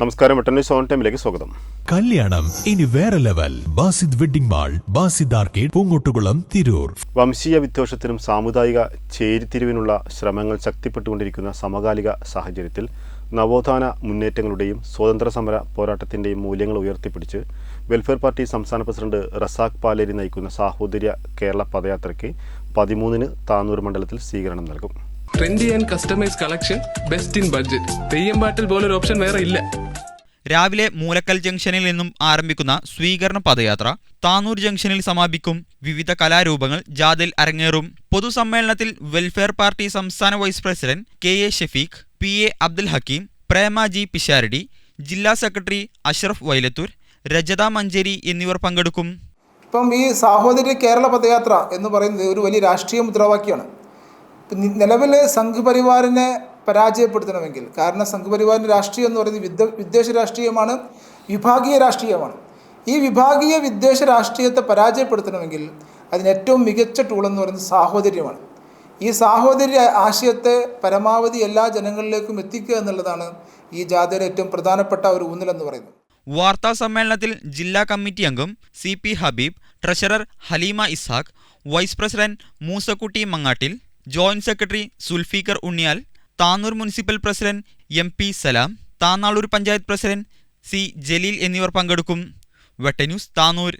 നമസ്കാരം വെട്ടന്യൂസ് സോൺ ടൈമിലേക്ക് സ്വാഗതം. കല്യാണം ഇനി വേറെ level Basid wedding mall Basid arcade Poonkottukulam Tirur. വംശീയ വിദ്വേഷത്തിനും സാമുദായിക ചേരിതിരിവിനുള്ള ശ്രമങ്ങൾ ശക്തിപ്പെട്ടുകൊണ്ടിരിക്കുന്ന സമകാലിക സാഹചര്യത്തിൽ നവോത്ഥാന മുന്നേറ്റങ്ങളുടെയും സ്വാതന്ത്ര്യ സമര പോരാട്ടത്തിന്റെയും മൂല്യങ്ങൾ ഉയർത്തിപ്പിടിച്ച് വെൽഫെയർ പാർട്ടി സംസ്ഥാന പ്രസിഡന്റ് റസാഖ് പാലേരി നയിക്കുന്ന സാഹോദര്യ കേരള പദയാത്രയ്ക്ക് പതിമൂന്നിന് താനൂർ മണ്ഡലത്തിൽ സ്വീകരണം നൽകും. Trendy and customise collection best in budget Theyyam പാട്ടിൽ പോലൊരു ഓപ്ഷൻ വേറെ ഇല്ല. രാവിലെ മൂലക്കൽ ജംഗ്ഷനിൽ നിന്നും ആരംഭിക്കുന്ന സ്വീകരണ പദയാത്ര താനൂർ ജംഗ്ഷനിൽ സമാപിക്കും. വിവിധ കലാരൂപങ്ങൾ ജാഥയിൽ അരങ്ങേറും. പൊതുസമ്മേളനത്തിൽ വെൽഫെയർ പാർട്ടി സംസ്ഥാന vice president K A Shafeeq P A Abdul Hakeem Prema G Pisharody ജില്ലാ സെക്രട്ടറി അഷ്റഫ് വൈലത്തൂർ രജത മഞ്ചേരി എന്നിവർ പങ്കെടുക്കും. ഇപ്പം ഈ സാഹോദര്യ കേരള പദയാത്ര എന്ന് പറയുന്നത് ഒരു വലിയ രാഷ്ട്രീയ മുദ്രാവാക്യമാണ്. നിലവിൽ സംഘ് പരിവാറിനെ പരാജയപ്പെടുത്തണമെങ്കിൽ. കാരണം സംഘപരിവാറിന്റെ രാഷ്ട്രീയം എന്ന് പറയുന്നത് വിദ്വ വിദ്വേഷ രാഷ്ട്രീയമാണ് വിഭാഗീയ രാഷ്ട്രീയമാണ്. ഈ വിഭാഗീയ വിദ്വേഷ രാഷ്ട്രീയത്തെ പരാജയപ്പെടുത്തണമെങ്കിൽ അതിന് ഏറ്റവും മികച്ച ടൂൾ എന്ന് പറയുന്നത് സാഹോദര്യമാണ്. ഈ സാഹോദര്യ ആശയത്തെ പരമാവധി എല്ലാ ജനങ്ങളിലേക്കും എത്തിക്കുക എന്നുള്ളതാണ് ഈ ജാഥയുടെ ഏറ്റവും പ്രധാനപ്പെട്ട ഒരു ഊന്നലെന്ന് പറയുന്നത്. വാർത്താ സമ്മേളനത്തിൽ ജില്ലാ കമ്മിറ്റി അംഗം C P Habeeb treasurer Haleema Ishaq vice president Moosakutty Mangattil joint secretary Zulfiqar Unniyal Tanur municipal president M P Salam Thannalur panchayat president C Jaleel എന്നിവർ പങ്കെടുക്കും. വെട്ടന്യൂസ് താനൂർ.